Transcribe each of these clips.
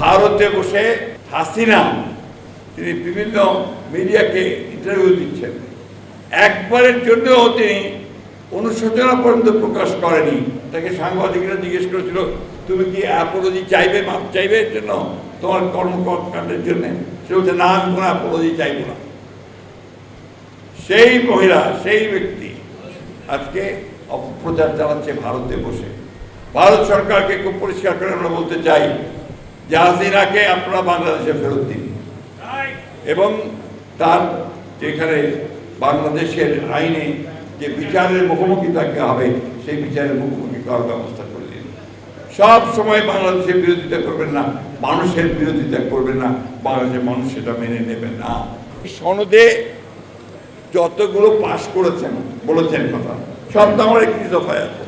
ভারতে বসে হাসিনা, তিনি বিভিন্ন মিডিয়াকে ইন্টারভিউ দিচ্ছেন। একবারের জন্যও তিনি অনুশোচনা পর্যন্ত প্রকাশ করেনি। তাকে সাংবাদিকরা জিজ্ঞেস করেছিল, তুমি কি অ্যাপোলজি চাইবে মাপ চাইবে এর জন্য? তোমার কর্মকাণ্ডের জন্য? সে বলছে, না, আমি কোনো অ্যাপোলজি চাইব না। সেই মহিলা, সেই ব্যক্তি আজকে অপপ্রচার চালাচ্ছে ভারতে বসে। ভারত সরকারকে খুব পরিষ্কার করে আমরা বলতে চাই যে হাসিনাকে আপনারা বাংলাদেশে ফেরত দিন। এবং তার যেখানে বাংলাদেশের আইনে যে বিচারের মুখোমুখি তাকে হবে, সেই বিচারের মুখোমুখি করার ব্যবস্থা করে দিন। সব সময় বাংলাদেশের বিরোধিতা করবেন না, মানুষের বিরোধিতা করবেন না, বাংলাদেশের মানুষ সেটা মেনে নেবেন না। সনদে যতগুলো পাশ করেছেন, বলেছেন কথা, সব তো আমার একটি দফায় আছে।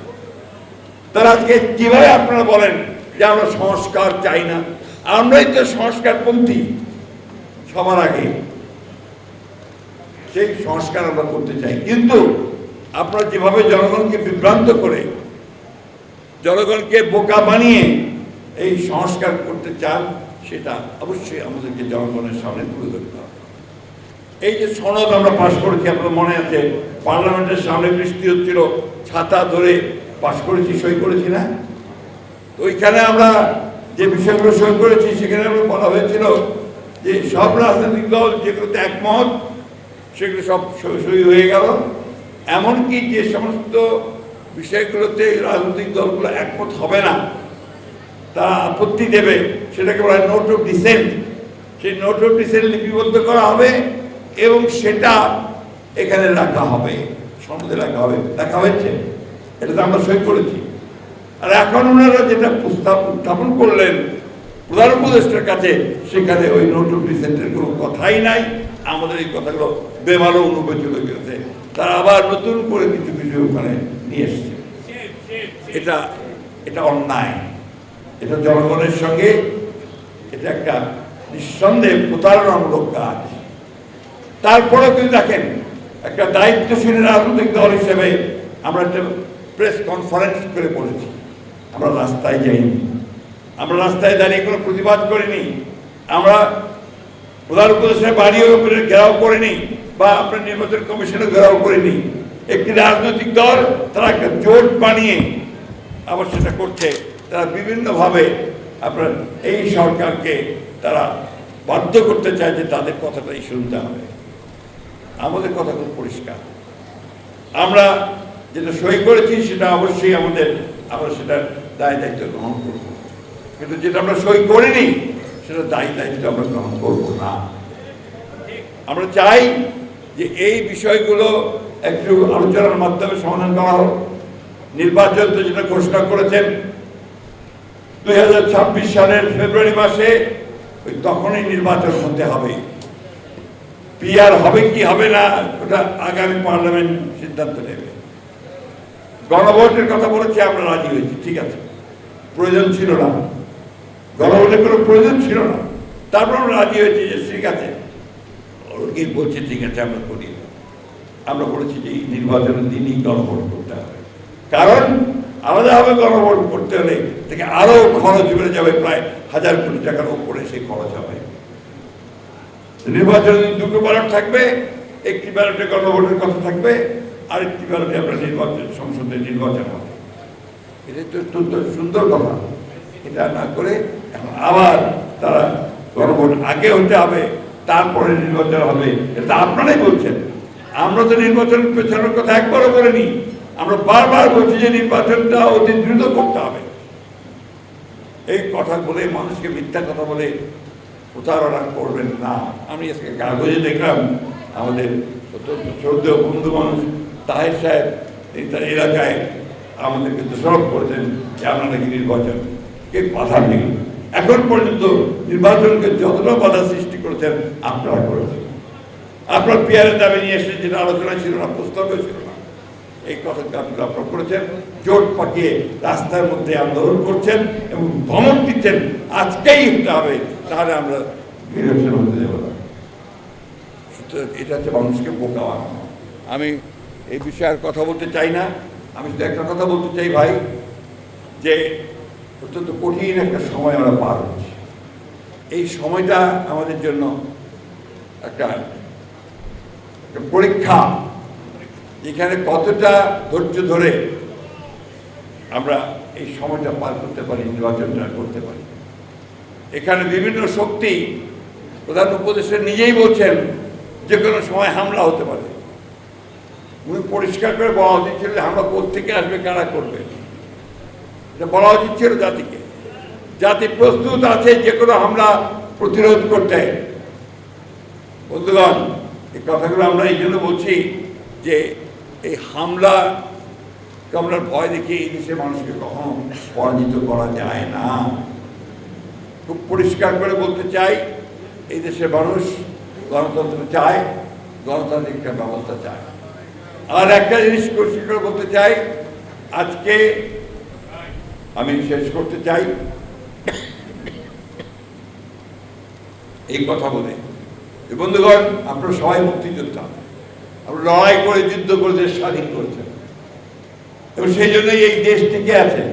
তারা আজকে কীভাবে আপনারা বলেন যে আমরা সংস্কার চাই না। আমরাই তো সংস্কারপন্থী সবার আগে। সেই সংস্কার আমরা করতে চাই। কিন্তু আপনারা যেভাবে জনগণকে বিভ্রান্ত করে, জনগণকে বোকা বানিয়ে এই সংস্কার করতে চান, সেটা অবশ্যই আমাদেরকে জনগণের সামনে তুলে ধরতে হবে। এই যে সনদ আমরা পাশ করেছি আপনার মনে আছে? পার্লামেন্টের সামনে বৃষ্টি হচ্ছিল, ছাতা ধরে পাশ করেছি, সই করেছি না? ওইখানে আমরা যে বিষয়গুলো সই করেছি, সেখানে আমরা বলা হয়েছিল যে সব রাজনৈতিক দল যেগুলোতে একমত, সেগুলো সব সই- হয়ে গেল। এমনকি যে সমস্ত বিষয়গুলোতে রাজনৈতিক দলগুলো একমত হবে না, তারা আপত্তি দেবে, সেটাকে বলা হয় নোট অফ ডিসেন্ট। সেই নোট অফ ডিসেন্ট লিপিবদ্ধ করা হবে এবং সেটা এখানে রাখা হবে, সনদে রাখা হবে, রাখা হয়েছে। এটা তো আমরা সই করেছি। আর এখন ওনারা যেটা প্রস্তাব উত্থাপন করলেন প্রধান উপদেষ্টার কাছে, সেখানে ওই নোট অফ ডিসেন্টের কোনো কথাই নাই। আমাদের এই কথাগুলো বেমালো অনুবেচিত গেছে। তারা আবার নতুন করে কিছু কিছু ওখানে নিয়ে এসছে। এটা এটা অন্যায়। এটা জনগণের সঙ্গে এটা একটা নিঃসন্দেহে প্রতারণামূলক কাজ। তারপরেও কিন্তু দেখেন, একটা দায়িত্বশীল রাজনৈতিক দল হিসেবে আমরা একটা প্রেস কনফারেন্স করে বলেছি। আমরা রাস্তায় যাইনি। আমরা রাস্তায় দাঁড়িয়ে কোনো প্রতিবাদ করিনি। আমরা প্রধান উপদেশের বাড়িও ঘেরাও করিনি বা আপনার নির্বাচন কমিশনও ঘেরাও করিনি। একটি রাজনৈতিক দল তারা একটা জোট বানিয়ে আবার সেটা করছে। তারা বিভিন্নভাবে আপনার এই সরকারকে তারা বাধ্য করতে চায় যে তাদের কথাটাই শুনতে হবে। আমাদের কথা খুব পরিষ্কার। আমরা যেটা সই করেছি সেটা অবশ্যই আমাদের, আমরা সেটার দায় দায়িত্ব গ্রহণ করব। কিন্তু যেটা আমরা সই করিনি, সেটা দায়ী দায়িত্ব আমরা গ্রহণ করব না। আমরা চাই যে এই বিষয়গুলো একটু আলোচনার মাধ্যমে সমাধান করা হোক। নির্বাচন তো যেটা ঘোষণা করেছেন, দুই হাজার ছাব্বিশ সালের ফেব্রুয়ারি মাসে ওই তখনই নির্বাচন হতে হবে। পিআর হবে কি হবে না, ওটা আগামী পার্লামেন্ট সিদ্ধান্ত নেবে। গণভোটের কথা বলেছি, আমরা রাজি হয়েছি, ঠিক আছে। প্রয়োজন ছিল না। গণভোটের কোনো প্রয়োজন ছিল না। তারপর রাজি হয়েছি যে ঠিক আছে। ওকে বলছে, ঠিক আছে, আমরা করি আমরা বলেছি যে এই নির্বাচনের দিনই গণভোট করতে হবে। কারণ আলাদাভাবে গণভোট করতে হলে থেকে আরও খরচ বেড়ে যাবে প্রায় হাজার কোটি টাকার উপরে সেই খরচ হবে। নির্বাচনের দিন দুটো ব্যালট থাকবে, একটি ব্যালটে গণভোটের কথা থাকবে, আরেকটি ব্যালটে আপনার নির্বাচন সংসদে নির্বাচন হবে। এটা তো অত্যন্ত সুন্দর কথা। এটা না করে এখন আবার তারা গণভোট আগে হতে হবে, তারপরে নির্বাচন হবে। এটা আপনারাই বলছেন। আমরা তো নির্বাচন পেছনের কথা একবারও বলিনি। আমরা বারবার বলছি যে নির্বাচনটা অতি দ্রুত করতে হবে। এই কথা বলে, মানুষকে মিথ্যা কথা বলে প্রতারণা করবেন না। আমি আজকে কাগজে দেখলাম আমাদের অত্যন্ত শ্রদ্ধেয় বন্ধু মানুষ তাহের সাহেব এলাকায় আমাদেরকে দোষারোপ করেছেন যে আমরা নাকি নির্বাচনকে বাধা দিল এখন পর্যন্ত নির্বাচনকে যতটা বাধা সৃষ্টি করেছেন, আপনারা করেছেন। আপনার পিয়ারের দাবি নিয়ে এসে যেটা আলোচনা ছিল না, প্রস্তাবও ছিল না। এই কথা আপনারা আপনারা করেছেন, জোট পাকিয়ে রাস্তার মধ্যে আন্দোলন করছেন এবং ধমক দিচ্ছেন, আজকেই হতে হবে, তাহলে আমরা নির্বাচন হতে দেবো না। এটা হচ্ছে মানুষকে বোকা আমি এই বিষয়ে আর কথা বলতে চাই না। আমি শুধু একটা কথা বলতে চাই ভাই, যে অত্যন্ত কঠিন একটা সময় আমরা পার হচ্ছি। এই সময়টা আমাদের জন্য একটা একটা পরীক্ষা, যেখানে কতটা ধৈর্য ধরে আমরা এই সময়টা পার করতে পারি, নির্বাচনটা করতে পারি। এখানে বিভিন্ন শক্তি প্রধান উপদেষ্টা নিজেই বলছেন, যে কোনো সময় হামলা হতে পারে। উনি পরিষ্কার করে বলা উচিত ছিল হামলা থেকে আসবে, কারা করবে? এটা বলা উচিত ছিল জাতিকে। জাতি প্রস্তুত আছে যে কোনো হামলা প্রতিরোধ করতে। বন্ধুগণ, এই কথাগুলো আমরা এই জন্য বলছি যে এই হামলা আমরা ভয় দেখি এই দেশের মানুষকে কখনো পরাজিত করা যায় না। খুব পরিষ্কার করে বলতে চাই, এই দেশের মানুষ গণতন্ত্র চায়, গণতান্ত্রিক ব্যবস্থা চায়। আর একটা জিনিস করে বলতে চাই, আজকে আমি শেষ করতে চাই। এই কথা বলে। বন্ধুগণ, আপনার সবাই মুক্তিযোদ্ধা। আপনারা লড়াই করে, যুদ্ধ করে দেশ স্বাধীন করেছেন। এবং সেই জন্যই এই দেশ টিকে আছে।